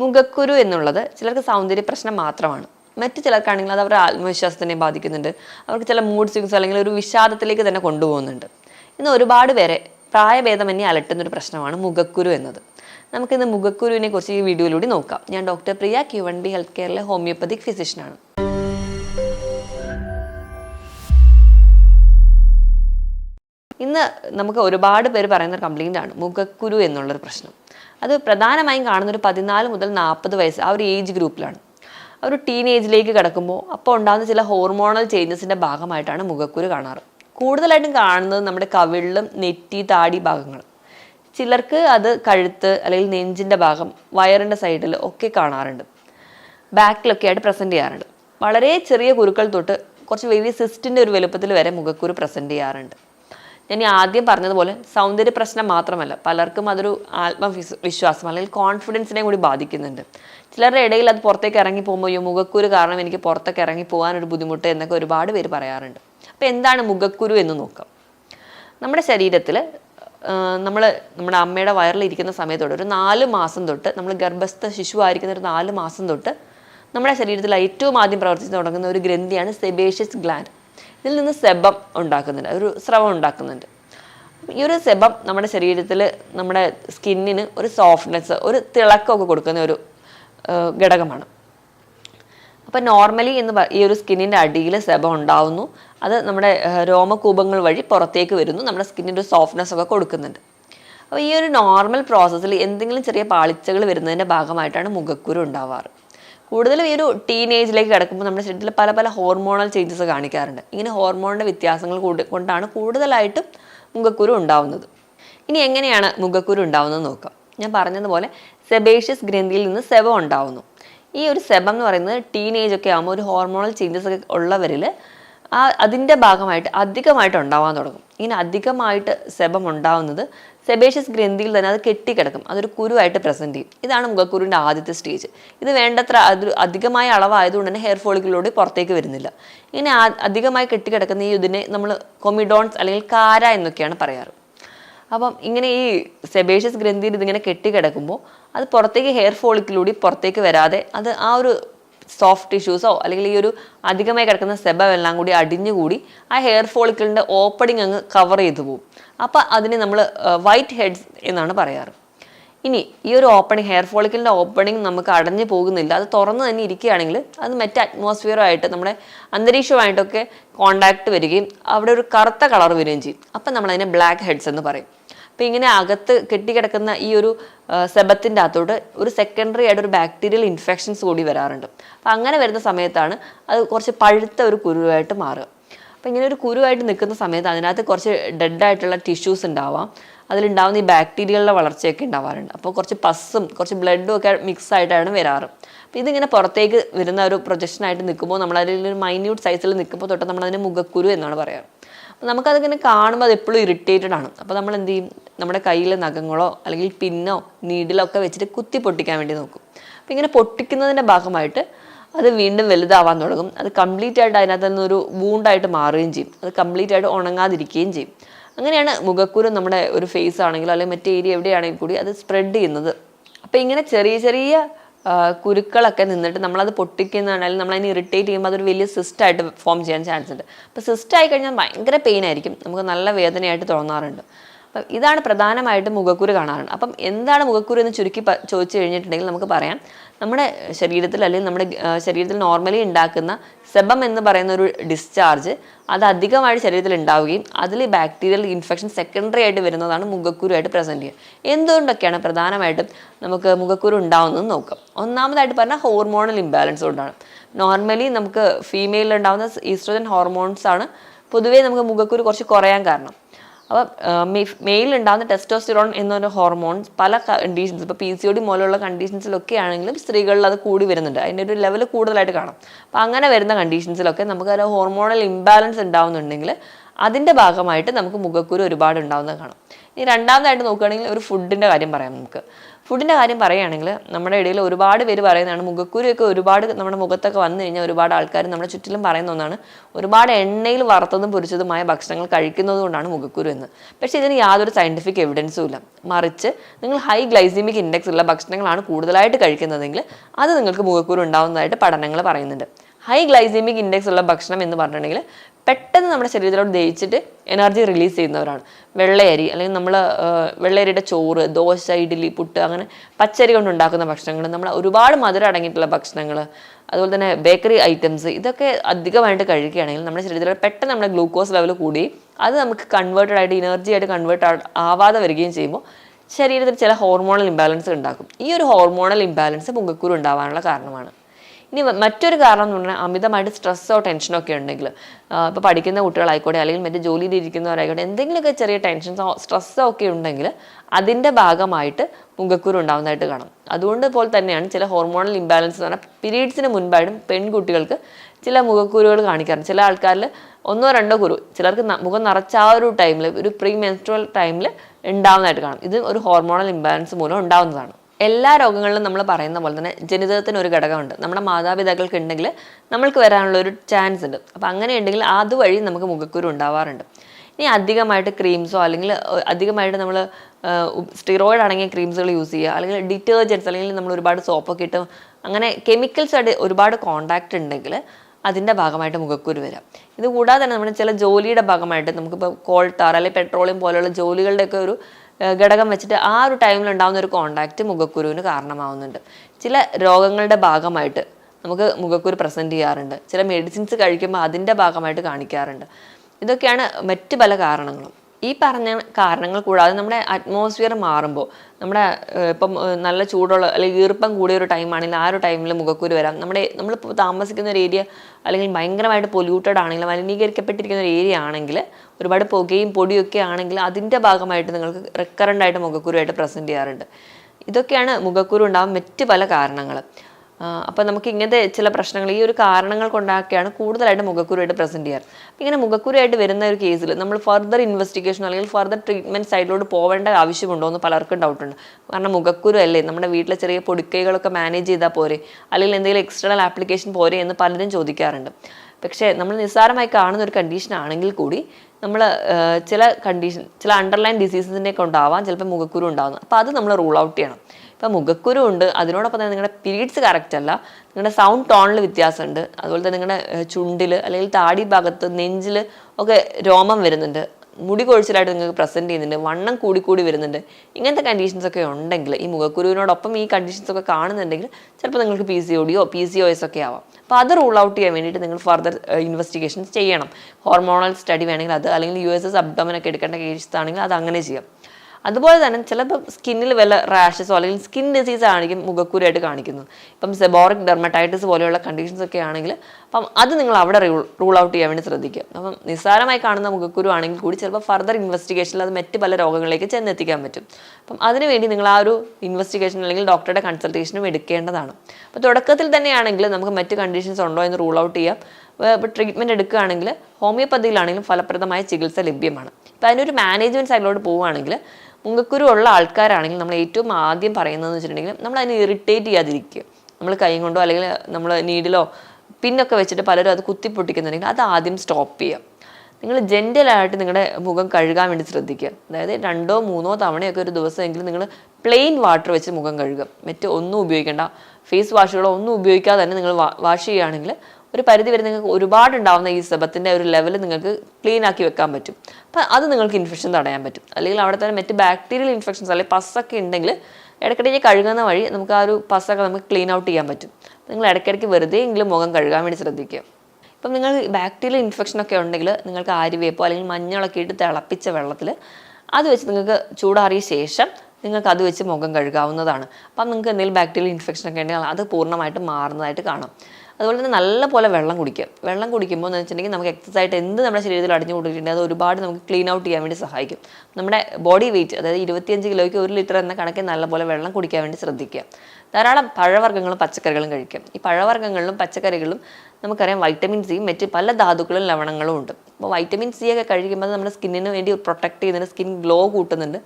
മുഖക്കുരു എന്നുള്ളത് ചിലർക്ക് സൗന്ദര്യ പ്രശ്നം മാത്രമാണ്. മറ്റു ചിലർക്കാണെങ്കിൽ അത് അവരുടെ ആത്മവിശ്വാസത്തിനെ ബാധിക്കുന്നുണ്ട്. അവർക്ക് ചില മൂഡ് സ്വിങ്സ് അല്ലെങ്കിൽ ഒരു വിഷാദത്തിലേക്ക് തന്നെ കൊണ്ടുപോകുന്നുണ്ട്. ഇന്ന് ഒരുപാട് പേരെ പ്രായഭേദമന്യേ അലട്ടുന്ന ഒരു പ്രശ്നമാണ് മുഖക്കുരു എന്നത്. നമുക്കിന്ന് മുഖക്കുരുവിനെ കുറിച്ച് ഈ വീഡിയോയിലൂടെ നോക്കാം. ഞാൻ doctor Priya Q one B health കെയറിലെ homeopathic ഫിസിഷ്യനാണ് ഇന്ന് നമുക്ക് ഒരുപാട് പേര് പറയുന്ന കംപ്ലൈന്റ് ആണ് മുഖക്കുരു എന്നുള്ളൊരു പ്രശ്നം. അത് പ്രധാനമായും കാണുന്ന ഒരു പതിനാല് മുതൽ നാൽപ്പത് വയസ്സ് ആ ഒരു ഏജ് ഗ്രൂപ്പിലാണ്. ഒരു ടീനേജിലേക്ക് കിടക്കുമ്പോൾ അപ്പോൾ ഉണ്ടാകുന്ന ചില ഹോർമോണൽ ചേഞ്ചസിന്റെ ഭാഗമായിട്ടാണ് മുഖക്കുരു കാണാറ്. കൂടുതലായിട്ടും കാണുന്നത് നമ്മുടെ കവിളിലും നെറ്റി താടി ഭാഗങ്ങൾ. ചിലർക്ക് അത് കഴുത്ത് അല്ലെങ്കിൽ നെഞ്ചിന്റെ ഭാഗം വയറിന്റെ സൈഡിൽ ഒക്കെ കാണാറുണ്ട്. ബാക്കിലൊക്കെ ആയിട്ട് പ്രസന്റ് ചെയ്യാറുണ്ട്. വളരെ ചെറിയ കുരുക്കൾ തൊട്ട് കുറച്ച് വലിയ സിസ്റ്റിന്റെ ഒരു വലുപ്പത്തിൽ വരെ മുഖക്കുരു പ്രസന്റ് ചെയ്യാറുണ്ട്. ഞാൻ ആദ്യം പറഞ്ഞതുപോലെ സൗന്ദര്യ പ്രശ്നം മാത്രമല്ല പലർക്കും അതൊരു ആത്മവിശ്വാസം വിശ്വാസം അല്ലെങ്കിൽ കോൺഫിഡൻസിനെ കൂടി ബാധിക്കുന്നുണ്ട്. ചിലരുടെ ഇടയിൽ അത് പുറത്തേക്ക് ഇറങ്ങി പോകുമ്പോൾ ഈ മുഖക്കുരു കാരണം എനിക്ക് പുറത്തേക്ക് ഇറങ്ങി പോകാൻ ഒരു ബുദ്ധിമുട്ട് എന്നൊക്കെ ഒരുപാട് പേര് പറയാറുണ്ട്. അപ്പോൾ എന്താണ് മുഖക്കുരു എന്ന് നോക്കാം. നമ്മുടെ ശരീരത്തിൽ നമ്മൾ നമ്മുടെ അമ്മയുടെ വയറിലിരിക്കുന്ന സമയത്തോടെ ഒരു നാല് മാസം തൊട്ട് നമ്മൾ ഗർഭസ്ഥ ശിശു ആയിരിക്കുന്ന ഒരു നാല് മാസം തൊട്ട് നമ്മുടെ ശരീരത്തിൽ ഏറ്റവും ആദ്യം പ്രവർത്തിച്ച് തുടങ്ങുന്ന ഒരു ഗ്രന്ഥിയാണ് സെബേഷ്യസ് ഗ്ലാൻഡ്. ഇതിൽ നിന്ന് സെബം ഉണ്ടാക്കുന്നുണ്ട്. ഒരു സ്രവം ഉണ്ടാക്കുന്നുണ്ട്. ഈ ഒരു സെബം നമ്മുടെ ശരീരത്തിൽ നമ്മുടെ സ്കിന്നിന് ഒരു സോഫ്റ്റ്നെസ് ഒരു തിളക്കമൊക്കെ കൊടുക്കുന്ന ഒരു ഘടകമാണ്. അപ്പം നോർമലി എന്ന് ഈ ഒരു സ്കിന്നിന്റെ അടിയിൽ സെബം ഉണ്ടാവുന്നു. അത് നമ്മുടെ രോമകൂപങ്ങൾ വഴി പുറത്തേക്ക് വരുന്നു. നമ്മുടെ സ്കിന്നിന്റെ ഒരു സോഫ്റ്റ്നെസ് ഒക്കെ കൊടുക്കുന്നുണ്ട്. അപ്പോൾ ഈ ഒരു നോർമൽ പ്രോസസ്സിൽ എന്തെങ്കിലും ചെറിയ പാളിച്ചകൾ വരുന്നതിന്റെ ഭാഗമായിട്ടാണ് മുഖക്കുരു ഉണ്ടാവാറ്. കൂടുതലും ഈ ഒരു ടീനേജിലേക്ക് കിടക്കുമ്പോൾ നമ്മുടെ ശരീരത്തിൽ പല പല ഹോർമോണൽ ചേഞ്ചസ് കാണിക്കാറുണ്ട്. ഇങ്ങനെ ഹോർമോണിന്റെ വ്യത്യാസങ്ങൾ കൊണ്ടാണ് കൂടുതലായിട്ടും മുഖക്കുരു ഉണ്ടാവുന്നത്. ഇനി എങ്ങനെയാണ് മുഖക്കുരു ഉണ്ടാവുന്നത് നോക്കാം. ഞാൻ പറഞ്ഞതുപോലെ സെബേഷ്യസ് ഗ്രന്ഥിയിൽ നിന്ന് സെബം ഉണ്ടാവുന്നു. ഈ ഒരു സെബം എന്ന് പറയുന്നത് ടീനേജ് ഒക്കെ ആകുമ്പോൾ ഒരു ഹോർമോണൽ ചേഞ്ചസ് ഒക്കെ ഉള്ളവരിൽ ആ അതിന്റെ ഭാഗമായിട്ട് അധികമായിട്ട് ഉണ്ടാവാൻ തുടങ്ങും. ഇങ്ങനെ അധികമായിട്ട് സെബം ഉണ്ടാവുന്നത് സെബേഷ്യസ് ഗ്രന്ഥിയിൽ തന്നെ അത് കെട്ടിക്കിടക്കും. അതൊരു കുരുവായിട്ട് പ്രസന്റ് ചെയ്യും. ഇതാണ് മുഖക്കുരുവിന്റെ ആദ്യത്തെ സ്റ്റേജ് ഇത് വേണ്ടത്ര അധികമായ അളവായതുകൊണ്ട് തന്നെ ഹെയർ ഫോളിക്കിലൂടെ പുറത്തേക്ക് വരുന്നില്ല. ഇങ്ങനെ അധികമായി കെട്ടിക്കിടക്കുന്ന ഈ ഇതിനെ നമ്മൾ കൊമിഡോൺസ് അല്ലെങ്കിൽ കാര എന്നൊക്കെയാണ് പറയാറ്. അപ്പം ഇങ്ങനെ ഈ സെബേഷ്യസ് ഗ്രന്ഥിയിൽ ഇതിങ്ങനെ കെട്ടിക്കിടക്കുമ്പോൾ അത് പുറത്തേക്ക് ഹെയർ ഫോളിക്കിലൂടെ പുറത്തേക്ക് വരാതെ അത് ആ ഒരു സോഫ്റ്റ് ടിഷ്യൂസോ അല്ലെങ്കിൽ ഈ ഒരു അധികമായി കിടക്കുന്ന സെബം എല്ലാം കൂടി അടിഞ്ഞുകൂടി ആ ഹെയർ ഫോളിക്കിളിന്റെ ഓപ്പണിംഗ് അങ്ങ് കവർ ചെയ്തു പോകും. അപ്പം അതിനെ നമ്മൾ വൈറ്റ് ഹെഡ്സ് എന്നാണ് പറയാറ്. ഇനി ഈ ഒരു ഓപ്പണിംഗ് ഹെയർ ഫോളിക്കലിന്റെ ഓപ്പണിംഗ് നമുക്ക് അടഞ്ഞു പോകുന്നില്ല. അത് തുറന്ന് തന്നെ ഇരിക്കുകയാണെങ്കിൽ അത് മറ്റ് അറ്റ്മോസ്ഫിയറുമായിട്ട് നമ്മുടെ അന്തരീക്ഷമായിട്ടൊക്കെ കോണ്ടാക്ട് വരികയും അവിടെ ഒരു കറുത്ത കളർ വരികയും ചെയ്യും. അപ്പം നമ്മൾ അതിനെ ബ്ലാക്ക് ഹെഡ്സ് എന്ന് പറയും. അപ്പം ഇങ്ങനെ അകത്ത് കെട്ടിക്കിടക്കുന്ന ഈ ഒരു സെബത്തിന്റെ അകത്തോട്ട് ഒരു സെക്കൻഡറി ആയിട്ട് ഒരു ബാക്ടീരിയൽ ഇൻഫെക്ഷൻസ് കൂടി വരാറുണ്ട്. അപ്പം അങ്ങനെ വരുന്ന സമയത്താണ് അത് കുറച്ച് പഴുത്ത ഒരു കുരുവായിട്ട് മാറുക. അപ്പം ഇങ്ങനെ ഒരു കുരുവായിട്ട് നിൽക്കുന്ന സമയത്ത് അതിനകത്ത് കുറച്ച് ഡെഡ് ആയിട്ടുള്ള ടിഷ്യൂസ് ഉണ്ടാവാം. അതിലുണ്ടാവുന്ന ഈ ബാക്ടീരിയകളുടെ വളർച്ചയൊക്കെ ഉണ്ടാവാറുണ്ട്. അപ്പോൾ കുറച്ച് പസ്സും കുറച്ച് ബ്ലഡും ഒക്കെ മിക്സ് ആയിട്ടാണ് വരാറ്. അപ്പോൾ ഇതിങ്ങനെ പുറത്തേക്ക് വരുന്ന ഒരു പ്രൊജക്ഷനായിട്ട് നിൽക്കുമ്പോൾ നമ്മൾ അതിൽ ഒരു മൈന്യൂട്ട് സൈസിൽ നിൽക്കുമ്പോൾ തൊട്ട് നമ്മൾ അതിന് മുഖക്കുരു എന്നാണ് പറയാറ്. അപ്പോൾ നമുക്കതിങ്ങനെ കാണുമ്പോൾ അത് എപ്പോഴും ഇറിറ്റേറ്റഡ് ആണ്. അപ്പോൾ നമ്മൾ എന്ത് ചെയ്യും? നമ്മുടെ കയ്യിൽ നഖങ്ങളോ അല്ലെങ്കിൽ പിന്നോ നീഡിലോ ഒക്കെ വെച്ചിട്ട് കുത്തി പൊട്ടിക്കാൻ വേണ്ടി നോക്കും. അപ്പോൾ ഇങ്ങനെ പൊട്ടിക്കുന്നതിന്റെ ഭാഗമായിട്ട് അത് വീണ്ടും വലുതാവാൻ തുടങ്ങും. അത് കംപ്ലീറ്റ് ആയിട്ട് അതിനകത്ത് നിന്നൊരു വൂണ്ടായിട്ട് മാറുകയും ചെയ്യും. അത് കംപ്ലീറ്റ് ആയിട്ട് ഉണങ്ങാതിരിക്കുകയും ചെയ്യും. അങ്ങനെയാണ് മുഖക്കുരു നമ്മുടെ ഒരു ഫേസ് ആണെങ്കിലും അല്ലെങ്കിൽ മറ്റേ ഏരിയ എവിടെയാണെങ്കിൽ കൂടി അത് സ്പ്രെഡ് ചെയ്യുന്നത്. അപ്പോൾ ഇങ്ങനെ ചെറിയ ചെറിയ കുരുക്കളൊക്കെ നിന്നിട്ട് നമ്മളത് പൊട്ടിക്കുന്നതാണെങ്കിൽ നമ്മൾ അതിനെ ഇറിറ്റേറ്റ് ചെയ്യുമ്പോൾ അതൊരു വലിയ സിസ്റ്റായിട്ട് ഫോം ചെയ്യാൻ ചാൻസ് ഉണ്ട്. അപ്പോൾ സിസ്റ്റായി കഴിഞ്ഞാൽ ഭയങ്കര പെയിൻ ആയിരിക്കും. നമുക്ക് നല്ല വേദനയായിട്ട് തോന്നാറുണ്ട്. അപ്പം ഇതാണ് പ്രധാനമായിട്ടും മുഖക്കുരു കാണാറുണ്ട്. അപ്പം എന്താണ് മുഖക്കുരു എന്ന് ചുരുക്കി ചോദിച്ചു കഴിഞ്ഞിട്ടുണ്ടെങ്കിൽ നമുക്ക് പറയാം. നമ്മുടെ ശരീരത്തിൽ അല്ലെങ്കിൽ നമ്മുടെ ശരീരത്തിൽ നോർമലി ഉണ്ടാക്കുന്ന സെബം എന്ന് പറയുന്ന ഒരു ഡിസ്ചാർജ് അത് അധികമായിട്ട് ശരീരത്തിൽ ഉണ്ടാവുകയും അതിൽ ബാക്ടീരിയൽ ഇൻഫെക്ഷൻ സെക്കൻഡറി ആയിട്ട് വരുന്നതാണ് മുഖക്കുരുവായിട്ട് പ്രസന്റ് ചെയ്യുക. എന്തുകൊണ്ടൊക്കെയാണ് പ്രധാനമായിട്ടും നമുക്ക് മുഖക്കുരു ഉണ്ടാവുന്നത് നോക്കാം. ഒന്നാമതായിട്ട് പറഞ്ഞാൽ ഹോർമോണൽ ഇംബാലൻസ് കൊണ്ടാണ്. നോർമലി നമുക്ക് ഫീമെയിലുണ്ടാവുന്ന ഈസ്ട്രോജൻ ഹോർമോൺസ് ആണ് പൊതുവേ നമുക്ക് മുഖക്കുരു കുറച്ച് കുറയാൻ കാരണം. അപ്പം മെയിൽ ഉണ്ടാകുന്ന ടെസ്റ്റോസ്റ്റിറോൺ എന്നൊരു ഹോർമോൺ പല കണ്ടീഷൻസ് ഇപ്പോൾ പി സി ഒ ഡി മൂലമുള്ള കണ്ടീഷൻസിലൊക്കെ ആണെങ്കിലും സ്ത്രീകളിൽ അത് കൂടി വരുന്നുണ്ട്. അതിന്റെ ഒരു ലെവൽ കൂടുതലായിട്ട് കാണാം. അപ്പം അങ്ങനെ വരുന്ന കണ്ടീഷൻസിലൊക്കെ നമുക്ക് ഹോർമോണൽ ഇംബാലൻസ് ഉണ്ടാവുന്നുണ്ടെങ്കിൽ അതിന്റെ ഭാഗമായിട്ട് നമുക്ക് മുഖക്കുരു ഒരുപാട് ഉണ്ടാകുന്നത് കാണാം. ഇനി രണ്ടാമതായിട്ട് നോക്കുകയാണെങ്കിൽ ഒരു ഫുഡിന്റെ കാര്യം പറയാം നമുക്ക്. ഫുഡിന്റെ കാര്യം പറയുകയാണെങ്കിൽ നമ്മുടെ ഇടയിൽ ഒരുപാട് പേര് പറയുന്നതാണ് മുഖക്കുരുവൊക്കെ ഒരുപാട് നമ്മുടെ മുഖത്തൊക്കെ വന്നു കഴിഞ്ഞാൽ ഒരുപാട് ആൾക്കാർ നമ്മുടെ ചുറ്റിലും പറയുന്ന ഒന്നാണ് ഒരുപാട് എണ്ണയിൽ വറുത്തതും പൊരിച്ചതുമായ ഭക്ഷണങ്ങൾ കഴിക്കുന്നത് കൊണ്ടാണ് മുഖക്കുരു എന്ന്. പക്ഷേ ഇതിന് യാതൊരു സയന്റിഫിക് എവിഡൻസും ഇല്ല. മറിച്ച് നിങ്ങൾ ഹൈ ഗ്ലൈസിമിക് ഇൻഡെക്സ് ഉള്ള ഭക്ഷണങ്ങളാണ് കൂടുതലായിട്ട് കഴിക്കുന്നതെങ്കിൽ അത് നിങ്ങൾക്ക് മുഖക്കുരു ഉണ്ടാവുന്നതായിട്ട് പഠനങ്ങൾ പറയുന്നുണ്ട്. ഹൈ ഗ്ലൈസിമിക് ഇൻഡെക്സ് ഉള്ള ഭക്ഷണം എന്ന് പറഞ്ഞിട്ടുണ്ടെങ്കിൽ പെട്ടെന്ന് നമ്മുടെ ശരീരത്തിലോട്ട് ദഹിച്ചിട്ട് എനർജി റിലീസ് ചെയ്യുന്നവരാണ്. വെള്ളയരി അല്ലെങ്കിൽ നമ്മൾ വെള്ളയരിയുടെ ചോറ് ദോശ ഇഡ്ഡലി പുട്ട് അങ്ങനെ പച്ചരി കൊണ്ട് ഉണ്ടാക്കുന്ന ഭക്ഷണങ്ങൾ നമ്മൾ ഒരുപാട് മധുരം അടങ്ങിയിട്ടുള്ള ഭക്ഷണങ്ങൾ അതുപോലെ തന്നെ ബേക്കറി ഐറ്റംസ് ഇതൊക്കെ അധികമായിട്ട് കഴിക്കുകയാണെങ്കിൽ നമ്മുടെ ശരീരത്തിൽ പെട്ടെന്ന് നമ്മുടെ ഗ്ലൂക്കോസ് ലെവൽ കൂടി അത് നമുക്ക് കൺവേർട്ടഡ് ആയിട്ട് എനർജി ആയിട്ട് കൺവേർട്ട് ആവാതെ വരികയും ചെയ്യുമ്പോൾ ശരീരത്തിൽ ചില ഹോർമോണൽ ഇംബാലൻസ് ഉണ്ടാക്കും. ഈ ഒരു ഹോർമോണൽ ഇംബാലൻസ് മുഖക്കുരു ഉണ്ടാവാനുള്ള കാരണമാണ്. ഇനി മറ്റൊരു കാരണം എന്ന് പറഞ്ഞാൽ അമിതമായിട്ട് സ്ട്രെസ്സോ ടെൻഷനോ ഒക്കെ ഉണ്ടെങ്കിൽ ഇപ്പോൾ പഠിക്കുന്ന കുട്ടികളായിക്കോട്ടെ അല്ലെങ്കിൽ മറ്റേ ജോലിയിൽ ഇരിക്കുന്നവരായിക്കോട്ടെ എന്തെങ്കിലുമൊക്കെ ചെറിയ ടെൻഷൻസോ സ്ട്രെസ്സോ ഒക്കെ ഉണ്ടെങ്കിൽ അതിന്റെ ഭാഗമായിട്ട് മുഖക്കുരു ഉണ്ടാകുന്നതായിട്ട് കാണാം. അതുകൊണ്ട് പോലെ തന്നെയാണ് ചില ഹോർമോണൽ ഇംബാലൻസ് എന്ന് പറഞ്ഞാൽ പീരീഡ്സിന് മുൻപായിട്ടും പെൺകുട്ടികൾക്ക് ചില മുഖക്കുരുകൾ കാണിക്കാറുണ്ട് ചില ആൾക്കാരിൽ ഒന്നോ രണ്ടോ കുരു ചിലർക്ക് മുഖം നിറച്ച ആ ഒരു ടൈമിൽ ഒരു പ്രീ മെൻസ്ട്രൽ ടൈമിൽ ഉണ്ടാവുന്നതായിട്ട് കാണാം. ഇത് ഒരു ഹോർമോണൽ ഇംബാലൻസ് മൂലം ഉണ്ടാവുന്നതാണ്. എല്ലാ രോഗങ്ങളിലും നമ്മൾ പറയുന്ന പോലെ തന്നെ ജനിതകത്തിന് ഒരു ഘടകമുണ്ട്. നമ്മുടെ മാതാപിതാക്കൾക്ക് ഉണ്ടെങ്കിൽ നമ്മൾക്ക് വരാനുള്ള ഒരു ചാൻസ് ഉണ്ട്. അപ്പോൾ അങ്ങനെ ഉണ്ടെങ്കിൽ അതുവഴി നമുക്ക് മുഖക്കുരു ഉണ്ടാവാറുണ്ട്. ഇനി അധികമായിട്ട് ക്രീംസോ അല്ലെങ്കിൽ അധികമായിട്ട് നമ്മൾ സ്റ്റിറോയിഡ് അടങ്ങിയ ക്രീംസുകൾ യൂസ് ചെയ്യുക. അല്ലെങ്കിൽ ഡിറ്റർജൻസ് അല്ലെങ്കിൽ നമ്മൾ ഒരുപാട് സോപ്പൊക്കെ ഇട്ട് അങ്ങനെ കെമിക്കൽസ് ആയിട്ട് ഒരുപാട് കോണ്ടാക്ട് ഉണ്ടെങ്കിൽ അതിന്റെ ഭാഗമായിട്ട് മുഖക്കുരു വരാം. ഇത് കൂടാതെ തന്നെ നമ്മുടെ ചില ജോലിയുടെ ഭാഗമായിട്ട് നമുക്കിപ്പോൾ കോൾട്ടാർ അല്ലെങ്കിൽ പെട്രോളിയം പോലെയുള്ള ജോലികളുടെയൊക്കെ ഒരു ഘടകം വെച്ചിട്ട് ആ ഒരു ടൈമിൽ ഉണ്ടാകുന്ന ഒരു കോണ്ടാക്റ്റ് മുഖക്കുരുവിന് കാരണമാവുന്നുണ്ട്. ചില രോഗങ്ങളുടെ ഭാഗമായിട്ട് നമുക്ക് മുഖക്കുരു പ്രസന്റ് ചെയ്യാറുണ്ട്. ചില മെഡിസിൻസ് കഴിക്കുമ്പോൾ അതിന്റെ ഭാഗമായിട്ട് കാണിക്കാറുണ്ട്. ഇതൊക്കെയാണ് മറ്റ് പല കാരണങ്ങളും. ഈ പറഞ്ഞ കാരണങ്ങൾ കൂടാതെ നമ്മുടെ അറ്റ്മോസ്ഫിയർ മാറുമ്പോൾ നമ്മുടെ ഇപ്പം നല്ല ചൂടുള്ള അല്ലെങ്കിൽ ഈർപ്പം കൂടിയ ഒരു ടൈമാണെങ്കിൽ ആ ഒരു ടൈമിൽ മുഖക്കുരു വരാം. നമ്മുടെ നമ്മൾ താമസിക്കുന്ന ഒരു ഏരിയ അല്ലെങ്കിൽ ഭയങ്കരമായിട്ട് പൊല്യൂട്ടഡ് ആണെങ്കിൽ മലിനീകരിക്കപ്പെട്ടിരിക്കുന്ന ഒരു ഏരിയ ആണെങ്കിൽ ഒരുപാട് പുകയും പൊടിയൊക്കെ ആണെങ്കിൽ അതിന്റെ ഭാഗമായിട്ട് നിങ്ങൾക്ക് റിക്കറന്റ് ആയിട്ട് പ്രസന്റ് ചെയ്യാറുണ്ട്. ഇതൊക്കെയാണ് മുഖക്കുരു ഉണ്ടാവാൻ മറ്റ് പല കാരണങ്ങൾ അപ്പോൾ നമുക്ക് ഇങ്ങനത്തെ ചില പ്രശ്നങ്ങൾ ഈ ഒരു കാരണങ്ങൾ കൊണ്ടൊക്കെയാണ് കൂടുതലായിട്ട് മുഖക്കുരുവായിട്ട് പ്രസന്റ് ചെയ്യാറ്. ഇങ്ങനെ മുഖക്കുരുവായിട്ട് വരുന്ന ഒരു കേസിൽ നമ്മൾ ഫർദർ ഇൻവെസ്റ്റിഗേഷൻ അല്ലെങ്കിൽ ഫർദർ ട്രീറ്റ്മെന്റ് സൈഡിലോട്ട് പോവേണ്ട ആവശ്യമുണ്ടോ എന്ന് പലർക്കും ഡൗട്ടുണ്ട് കാരണം മുഖക്കുരു അല്ലേ? നമ്മുടെ വീട്ടിലെ ചെറിയ പൊടിക്കൈകളൊക്കെ മാനേജ് ചെയ്താൽ പോരെ? അല്ലെങ്കിൽ എന്തെങ്കിലും എക്സ്റ്റേണൽ ആപ്ലിക്കേഷൻ പോരെ എന്ന് പലരും ചോദിക്കാറുണ്ട്. പക്ഷേ നമ്മൾ നിസ്സാരമായി കാണുന്ന ഒരു കണ്ടീഷൻ ആണെങ്കിൽ കൂടി നമ്മൾ ചില കണ്ടീഷൻ ചില അണ്ടർലൈൻ ഡിസീസസിനെ കൊണ്ടാവാം ചിലപ്പോൾ മുഖക്കുരു ഉണ്ടാകുന്നത് അപ്പോൾ അത് നമ്മൾ റൂൾ ഔട്ട് ചെയ്യണം. ഇപ്പം മുഖക്കുരു ഉണ്ട്. അതിനോടൊപ്പം തന്നെ നിങ്ങളുടെ പീരീഡ്സ് കറക്റ്റ് അല്ല. നിങ്ങളുടെ സൗണ്ട് ടോണിൽ വ്യത്യാസമുണ്ട്. അതുപോലെ തന്നെ നിങ്ങളുടെ ചുണ്ടിൽ അല്ലെങ്കിൽ താടി ഭാഗത്ത് നെഞ്ചിൽ ഒക്കെ രോമം വരുന്നുണ്ട്. മുടി കൊഴിച്ചിലായിട്ട് നിങ്ങൾക്ക് പ്രസന്റ് ചെയ്യുന്നുണ്ട്. വണ്ണം കൂടി കൂടി വരുന്നുണ്ട്. ഇങ്ങനത്തെ കണ്ടീഷൻസ് ഒക്കെ ഉണ്ടെങ്കിൽ ഈ മുഖക്കുരുവിനോടൊപ്പം ഈ കണ്ടീഷൻസ് ഒക്കെ കാണുന്നുണ്ടെങ്കിൽ ചിലപ്പോൾ നിങ്ങൾക്ക് P C O deo P C O S ഒക്കെ ആവാം. അപ്പോൾ അത് റൂൾ ഔട്ട് ചെയ്യാൻ വേണ്ടിയിട്ട് നിങ്ങൾ ഫർദർ ഇൻവെസ്റ്റിഗേഷൻസ് ചെയ്യണം. ഹോർമോണൽ സ്റ്റഡി വേണമെങ്കിൽ അത് അല്ലെങ്കിൽ യു എസ് എസ് അബ്ഡോമനൊക്കെ എടുക്കേണ്ട കേസ് ആണെങ്കിൽ അത് അങ്ങനെ ചെയ്യാം. അതുപോലെ തന്നെ ചിലപ്പോൾ സ്കിന്നിൽ വല്ല റാഷസോ അല്ലെങ്കിൽ സ്കിൻ ഡിസീസ് ആണെങ്കിലും മുഖക്കുരായിട്ട് കാണിക്കുന്നു. ഇപ്പം സെബോറിക് ഡെർമറ്റൈറ്റിസ് പോലെയുള്ള കണ്ടീഷൻസ് ഒക്കെ ആണെങ്കിൽ അപ്പം അത് നിങ്ങൾ അവിടെ റൂൾ ഔട്ട് ചെയ്യാൻ വേണ്ടി ശ്രദ്ധിക്കുക. അപ്പം നിസ്സാരമായി കാണുന്ന മുഖക്കുരു ആണെങ്കിൽ കൂടി ചിലപ്പോൾ ഫർദർ ഇൻവെസ്റ്റിഗേഷനിൽ അത് മറ്റ് പല രോഗങ്ങളിലേക്ക് ചെന്നെത്തിക്കാൻ പറ്റും. അപ്പം അതിനുവേണ്ടി നിങ്ങൾ ആ ഒരു ഇൻവെസ്റ്റിഗേഷൻ അല്ലെങ്കിൽ ഡോക്ടറുടെ കൺസൾട്ടേഷനും എടുക്കേണ്ടതാണ്. അപ്പോൾ തുടക്കത്തിൽ തന്നെയാണെങ്കിൽ നമുക്ക് മറ്റ് കണ്ടീഷൻസ് ഉണ്ടോ എന്ന് റൂൾ ഔട്ട് ചെയ്യാം. ഇപ്പോൾ ട്രീറ്റ്മെന്റ് എടുക്കുകയാണെങ്കിൽ ഹോമിയോപ്പതിയിലാണെങ്കിലും ഫലപ്രദമായ ചികിത്സ ലഭ്യമാണ്. ഇപ്പോൾ അതിനൊരു മാനേജ്മെന്റ് സൈഡിലോട്ട് പോവുകയാണെങ്കിൽ മുഖക്കുരു ഉള്ള ആൾക്കാരാണെങ്കിൽ നമ്മൾ ഏറ്റവും ആദ്യം പറയുന്നതെന്ന് വെച്ചിട്ടുണ്ടെങ്കിൽ നമ്മൾ അതിനെ ഇറിറ്റേറ്റ് ചെയ്യാതിരിക്കുക. നമ്മൾ കൈ കൊണ്ടോ അല്ലെങ്കിൽ നമ്മൾ നീഡിലോ പിന്നൊക്കെ വെച്ചിട്ട് പലരും അത് കുത്തിപ്പൊട്ടിക്കുന്നുണ്ടെങ്കിൽ അത് ആദ്യം സ്റ്റോപ്പ് ചെയ്യുക. നിങ്ങൾ ജെന്റലായിട്ട് നിങ്ങളുടെ മുഖം കഴുകാൻ വേണ്ടി ശ്രദ്ധിക്കുക. അതായത് രണ്ടോ മൂന്നോ തവണയൊക്കെ ഒരു ദിവസമെങ്കിലും നിങ്ങൾ പ്ലെയിൻ വാട്ടർ വെച്ച് മുഖം കഴുകുക. മറ്റ് ഒന്നും ഉപയോഗിക്കേണ്ട. ഫേസ് വാഷുകളോ ഒന്നും ഉപയോഗിക്കാതെ തന്നെ നിങ്ങൾ വാഷ് ചെയ്യുകയാണെങ്കിൽ ഒരു പരിധി വരെ നിങ്ങൾക്ക് ഒരുപാട് ഉണ്ടാവുന്ന ഈ സെബത്തിന്റെ ഒരു ലെവൽ നിങ്ങൾക്ക് ക്ലീൻ ആക്കി വെക്കാൻ പറ്റും. അപ്പം അത് നിങ്ങൾക്ക് ഇൻഫെക്ഷൻ തടയാൻ പറ്റും. അല്ലെങ്കിൽ അവിടെ തന്നെ മറ്റ് ബാക്ടീരിയൽ ഇൻഫെക്ഷൻസ് അല്ലെങ്കിൽ പസ്സൊക്കെ ഉണ്ടെങ്കിൽ ഇടയ്ക്കിടയ്ക്ക് കഴുകുന്ന വഴി നമുക്ക് ആ ഒരു പസ്സൊക്കെ നമുക്ക് ക്ലീൻ ഔട്ട് ചെയ്യാൻ പറ്റും. നിങ്ങൾ ഇടയ്ക്കിടയ്ക്ക് വെറുതെ എങ്കിലും മുഖം കഴുകാൻ വേണ്ടി ശ്രദ്ധിക്കുക. ഇപ്പം നിങ്ങൾ ബാക്ടീരിയൽ ഇൻഫെക്ഷൻ ഒക്കെ ഉണ്ടെങ്കിൽ നിങ്ങൾക്ക് ആരിവേപ്പോ അല്ലെങ്കിൽ മഞ്ഞളൊക്കെ ഇട്ട് തിളപ്പിച്ച വെള്ളത്തിൽ അത് വെച്ച് നിങ്ങൾക്ക് ചൂടാറിയ ശേഷം നിങ്ങൾക്ക് അത് വെച്ച് മുഖം കഴുകാവുന്നതാണ്. അപ്പം നിങ്ങൾക്ക് എന്തെങ്കിലും ബാക്ടീരിയൽ ഇൻഫെക്ഷൻ ഒക്കെ ഉണ്ടെങ്കിൽ അത് പൂർണമായിട്ട് മാറുന്നതായിട്ട് കാണാം. അതുപോലെ തന്നെ നല്ലപോലെ വെള്ളം കുടിക്കുക. വെള്ളം കുടിക്കുമ്പോൾ എന്ന് വെച്ചിട്ടുണ്ടെങ്കിൽ നമുക്ക് എക്സസൈസ് ആയിട്ട് എന്ത് നമ്മുടെ ശരീരത്തിൽ അടിഞ്ഞു കൊടുത്തിട്ടുണ്ടെങ്കിൽ അത് ഒരുപാട് നമുക്ക് ക്ലീൻ ഔട്ട് ചെയ്യാൻ വേണ്ടി സഹായിക്കും. നമ്മുടെ ബോഡി വെയിറ്റ് അതായത് ഇരുപത്തിയഞ്ച് കിലോയ്ക്ക് ഒരു ലിറ്റർ എന്ന കണക്കിൽ നല്ലപോലെ വെള്ളം കുടിക്കാൻ വേണ്ടി ശ്രദ്ധിക്കുക. ധാരാളം പഴവർഗങ്ങളും പച്ചക്കറികളും കഴിക്കുക. ഈ പഴവർഗങ്ങളിലും പച്ചക്കറികളും നമുക്കറിയാം വൈറ്റമിൻ സിയും മറ്റ് പല ധാതുക്കളും ലവണങ്ങളും ഉണ്ട്. അപ്പോൾ വൈറ്റമിൻ സി ഒക്കെ കഴിക്കുമ്പോൾ നമ്മുടെ സ്കിന്നിന് വേണ്ടി പ്രൊട്ടക്ട് ചെയ്യുന്നുണ്ട്. സ്കിൻ ഗ്ലോ കൂട്ടുന്നുണ്ട്.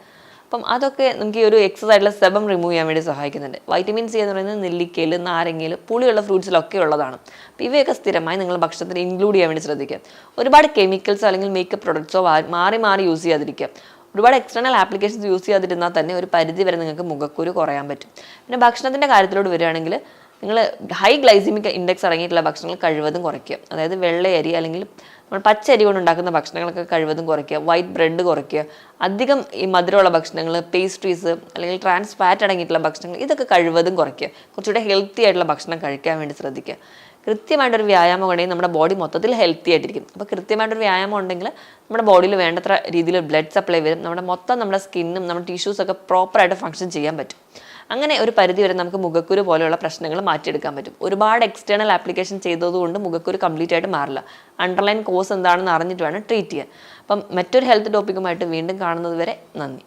അപ്പം അതൊക്കെ നമുക്ക് ഈ ഒരു എക്സസ് ആയിട്ടുള്ള സെബം റിമൂവ് ചെയ്യാൻ വേണ്ടി സഹായിക്കുന്നുണ്ട്. വൈറ്റമിൻ സി എന്ന് പറയുന്നത് നെല്ലിക്കയിൽ നാരങ്ങയിൽ പുളിയുള്ള ഫ്രൂട്ട്സിലൊക്കെ ഉള്ളതാണ്. അപ്പോൾ ഇവയൊക്കെ സ്ഥിരമായി നിങ്ങൾ ഭക്ഷണത്തിൽ ഇൻക്ലൂഡ് ചെയ്യാൻ വേണ്ടി ശ്രദ്ധിക്കുക. ഒരുപാട് കെമിക്കൽസോ അല്ലെങ്കിൽ മേക്കപ്പ് പ്രൊഡക്ട്സോ മാറി മാറി യൂസ് ചെയ്യാതിരിക്കുക. ഒരുപാട് എക്സ്റ്റേണൽ ആപ്ലിക്കേഷൻസ് യൂസ് ചെയ്യാതിരുന്നാൽ തന്നെ ഒരു പരിധി വരെ നിങ്ങൾക്ക് മുഖക്കുരു കുറയാൻ പറ്റും. പിന്നെ ഭക്ഷണത്തിന്റെ കാര്യത്തിലോട്ട് വരികയാണെങ്കിൽ നിങ്ങൾ ഹൈ ഗ്ലൈസിമിക് ഇൻഡെക്സ് അടങ്ങിയിട്ടുള്ള ഭക്ഷണങ്ങൾ കഴിവതും കുറയ്ക്കുക. അതായത് വെള്ളയരി അല്ലെങ്കിൽ നമ്മൾ പച്ചരി കൊണ്ട് ഉണ്ടാക്കുന്ന ഭക്ഷണങ്ങളൊക്കെ കഴിവതും കുറയ്ക്കുക വൈറ്റ് ബ്രെഡ് കുറയ്ക്കുക. അധികം ഈ മധുരമുള്ള ഭക്ഷണങ്ങൾ പേസ്ട്രീസ് അല്ലെങ്കിൽ ട്രാൻസ് ഫാറ്റ് അടങ്ങിയിട്ടുള്ള ഭക്ഷണങ്ങൾ ഇതൊക്കെ കഴിവതും കുറയ്ക്കുക. കുറച്ചുകൂടെ ഹെൽത്തി ആയിട്ടുള്ള ഭക്ഷണം കഴിക്കാൻ വേണ്ടി ശ്രദ്ധിക്കുക. കൃത്യമായിട്ടൊരു വ്യായാമം ഉണ്ടെങ്കിൽ നമ്മുടെ ബോഡി മൊത്തത്തിൽ ഹെൽത്തി ആയിട്ടിരിക്കും. അപ്പോൾ കൃത്യമായിട്ടൊരു വ്യായാമം ഉണ്ടെങ്കിൽ നമ്മുടെ ബോഡിയിൽ വേണ്ടത്ര രീതിയിൽ ബ്ലഡ് സപ്ലൈ വരും. നമ്മുടെ മൊത്തം നമ്മുടെ സ്കിന്നും നമ്മുടെ ടിഷ്യൂസൊക്കെ പ്രോപ്പറായിട്ട് ഫങ്ഷൻ ചെയ്യാൻ പറ്റും. അങ്ങനെ ഒരു പരിധി വരെ നമുക്ക് മുഖക്കുരു പോലെയുള്ള പ്രശ്നങ്ങൾ മാറ്റിയെടുക്കാൻ പറ്റും. ഒരുപാട് എക്സ്റ്റേണൽ ആപ്ലിക്കേഷൻ ചെയ്തതുകൊണ്ട് മുഖക്കുരു കംപ്ലീറ്റ് ആയിട്ട് മാറില്ല. അണ്ടർലൈൻ കോസ് എന്താണെന്ന് അറിഞ്ഞിട്ട് വേണം ട്രീറ്റ് ചെയ്യാൻ. അപ്പം മറ്റൊരു ഹെൽത്ത് ടോപ്പിക്കുമായിട്ട് വീണ്ടും കാണുന്നത് വരെ നന്ദി.